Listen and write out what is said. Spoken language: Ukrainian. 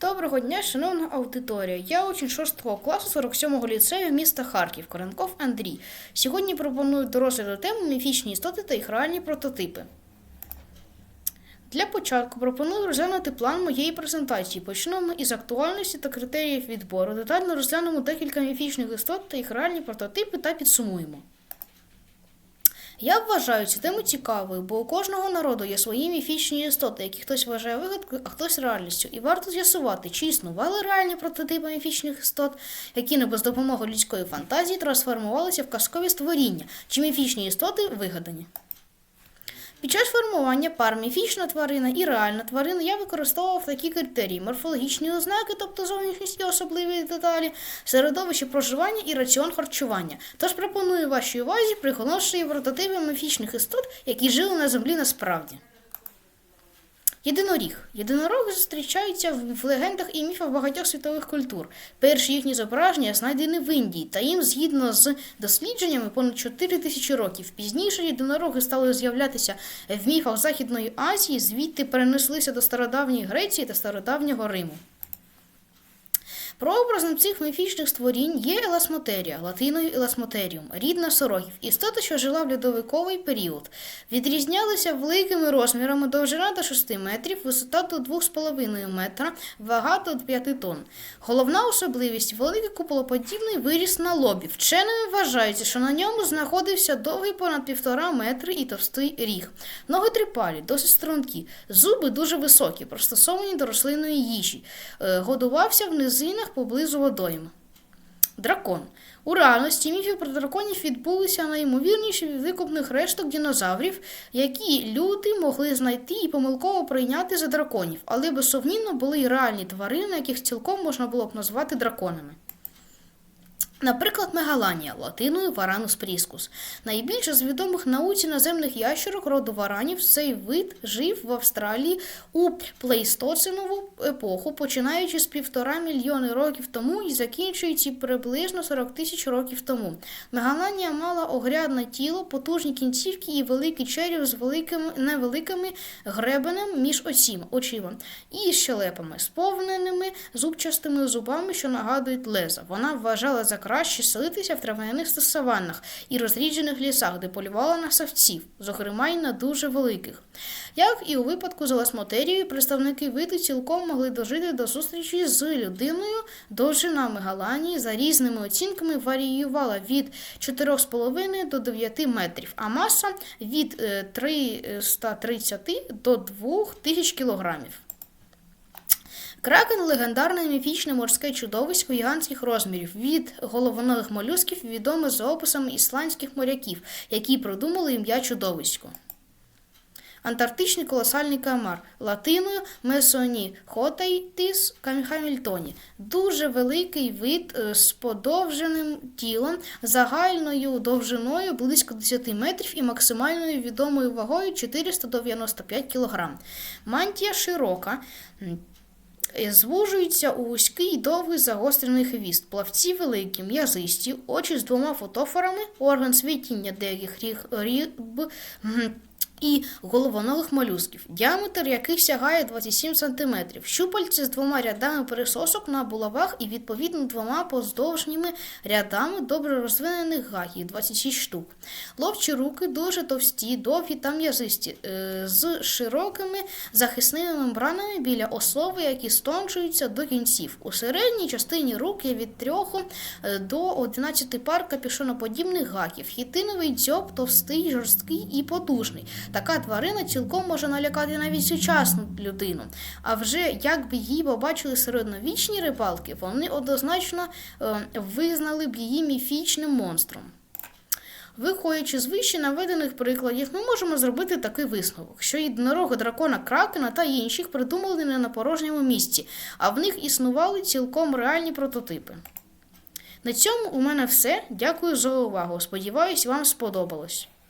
Доброго дня, шановна аудиторія. Я учень 6 класу 47-го ліцею міста Харків, Коренков Андрій. Сьогодні пропоную до розгляду тему міфічні істоти та їх реальні прототипи. Для початку пропоную розглянути план моєї презентації. Почнемо із актуальності та критеріїв відбору. Детально розглянемо декілька міфічних істот та їх реальні прототипи та підсумуємо. Я вважаю цю тему цікавою, бо у кожного народу є свої міфічні істоти, які хтось вважає вигадкою, а хтось реальністю. І варто з'ясувати, чи існували реальні прототипи міфічних істот, які не без допомоги людської фантазії трансформувалися в казкові створіння, чи міфічні істоти вигадані. Під час формування пар міфічна тварина і реальна тварина я використовував такі критерії: морфологічні ознаки, тобто зовнішність і особливі деталі, середовище проживання і раціон харчування. Тож пропоную вашій увазі приголомшені прототипи міфічних істот, які жили на землі насправді. Єдиноріг. Єдинороги зустрічаються в легендах і міфах багатьох світових культур. Перші їхні зображення знайдені в Індії, та їм, згідно з дослідженнями, понад 4 тисячі років. Пізніше єдинороги стали з'являтися в міфах Західної Азії, звідти перенеслися до стародавньої Греції та стародавнього Риму. Прообразом цих міфічних створінь є еласмотерія, латиною еласмотеріум, рідна сорогів, істота, що жила в льодовиковий період. Відрізнялися великими розмірами, довжина до 6 метрів, висота до 2,5 метра, вага до 5 тонн. Головна особливість великий куполоподібний виріс на лобі. Вченими вважається, що на ньому знаходився довгий понад півтора метри і товстий ріг. Ноги трипалі, досить стрункі, зуби дуже високі, пристосовані до рослинної їжі. Е, Годувався в низинах поблизу водойм. Дракон. У реальності міфів про драконів відбулися найімовірніші від викопних решток динозаврів, які люди могли знайти і помилково прийняти за драконів, але безсумнівно були й реальні тварини, яких цілком можна було б назвати драконами. Наприклад, мегаланія, латиною варанус пріскус. Найбільше з відомих науці наземних ящерок роду варанів цей вид жив в Австралії у плейстоценову епоху, починаючи з півтора мільйони років тому і закінчуючи приблизно 40 тисяч років тому. Мегаланія мала огрядне тіло, потужні кінцівки і великий череп з великими невеликими гребенем між осім, очима і щелепами, сповненими зубчастими зубами, що нагадують леза. Вона вважала за краще селитися в трав'яних саваннах і розріджених лісах, де полювала на савців, зокрема й на дуже великих. Як і у випадку з еласмотерією, представники виду цілком могли дожити до зустрічі з людиною. Довжина мегаланії за різними оцінками варіювала від 4,5 до 9 метрів, а маса від е, 330 до 2000 кілограмів. Кракен легендарне міфічне морське чудовисько гігантських розмірів від головоногих молюсків, відоме за описами ісландських моряків, які придумали ім'я чудовисько. Антарктичний колосальний камар латиною Месоні Хотайтис Хамільтоні. Дуже великий вид е, з подовженим тілом, загальною довжиною близько 10 метрів і максимальною відомою вагою 495 кг. Мантія широка. Е, Звужується у вузький довгий загострений хвіст, плавці великі, м'язисті, очі з двома фотофорами, орган світіння деяких ріг, ріб і головоногих молюсків, діаметр яких сягає 27 см, щупальці з двома рядами пересосок на булавах і відповідно двома поздовжніми рядами добре розвинених гаків 26 штук. Ловчі руки дуже товсті, довгі та м'язисті, е, з широкими захисними мембранами біля основи, які стончуються до кінців. У середній частині рук є від 3 е, до 11 пар капюшоноподібних гаків. Хітиновий дзьоб товстий, жорсткий і потужний. Така тварина цілком може налякати навіть сучасну людину. А вже як би її побачили середньовічні рибалки, вони однозначно е, визнали б її міфічним монстром. Виходячи з вище наведених прикладів, ми можемо зробити такий висновок, що єдинорога дракона Кракена та інших придумали не на порожньому місці, а в них існували цілком реальні прототипи. На цьому у мене все. Дякую за увагу. Сподіваюсь, вам сподобалось.